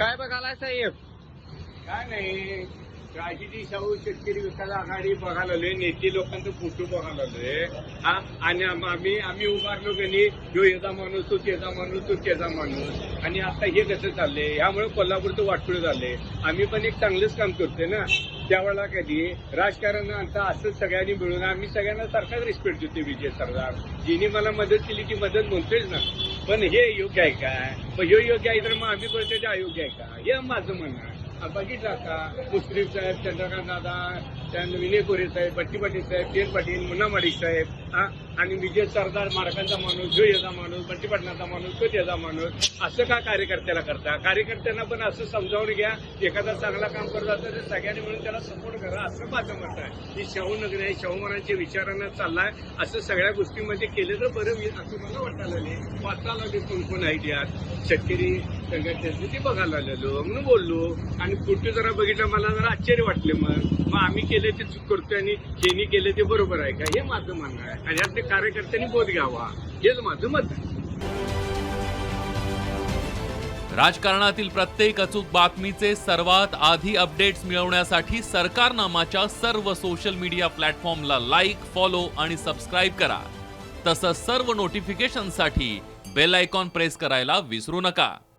काय बघायला साहेब? काय नाही. राजकीय शाहू शेतकरी विकास आघाडी बघायला आलोय नेते लोकांचं फोटो बघायला आलोय. हा आणि आम- आम्ही आम्ही उभारलो कधी जो येजा माणूस तो त्याचा माणूस तो त्याचा माणूस. आणि आता हे कसं चाललंय? यामुळे कोल्हापूरचं वाटपुळ झालंय. आम्ही पण एक चांगलंच काम करतोय ना? त्यावेळेला कधी? राजकारण आता असंच सगळ्यांनी मिळून आम्ही सगळ्यांना सारखाच रिस्पेक्ट देतो विजय सरदार. जिने मला मदत केली ती मदत म्हणतोयच ना. पण हे योग्य आहे काय? मग योग्य आहे तर मग आम्ही बोलतो ते अयोग्य आहे का? हे माझं म्हणणं आहे. बघितला का मुश्रीफ साहेब चंद्रकांत दादा त्यानंतर विनय कोरे साहेब बट्टीपाटील साहेब केर पाटील मुन्ना माडिक साहेब हा आणि विजय सरदार मार्कांचा माणूस जो याचा माणूस बट्टीपाटणाचा माणूस तो त्याचा माणूस असं का कार्यकर्त्याला करता? कार्यकर्त्यांना पण असं समजावून घ्या एखादा चांगला काम करत असेल तर सगळ्यांनी म्हणून त्याला सपोर्ट करा असं माझं मत आहे ही शाहू नगरी आहे शाहू महाराजांच्या विचारांना चाललाय असं सगळ्या गोष्टींमध्ये केलं तर बरं होईल असं मला वाटायला नाही वाचायला लागले कोण कोण आहेत शेतकरी सगळ्यात संघटनेचे बघायला आलेलो. म्हणून बोललो. आणि फोटो जरा बघितलं मला जरा आश्चर्य वाटले मग. मग आम्ही केले ते चूक करतोय आणि ज्यांनी केले ते बरोबर आहे का? हे माझं म्हणणं आहे. आणि यात कार्यकर्त्यांनी बोध घ्यावा. हेच माझं मत आहे. राजकारणातील प्रत्येक अचूक बातमीचे सर्वात आधी अपडेट्स मिळवण्यासाठी सरकारनामाच्या सर्व सोशल मीडिया प्लॅटफॉर्मला लाईक फॉलो आणि सबस्क्राईब करा. तसंच सर्व नोटिफिकेशनसाठी बेल आयकॉन प्रेस करायला विसरू नका.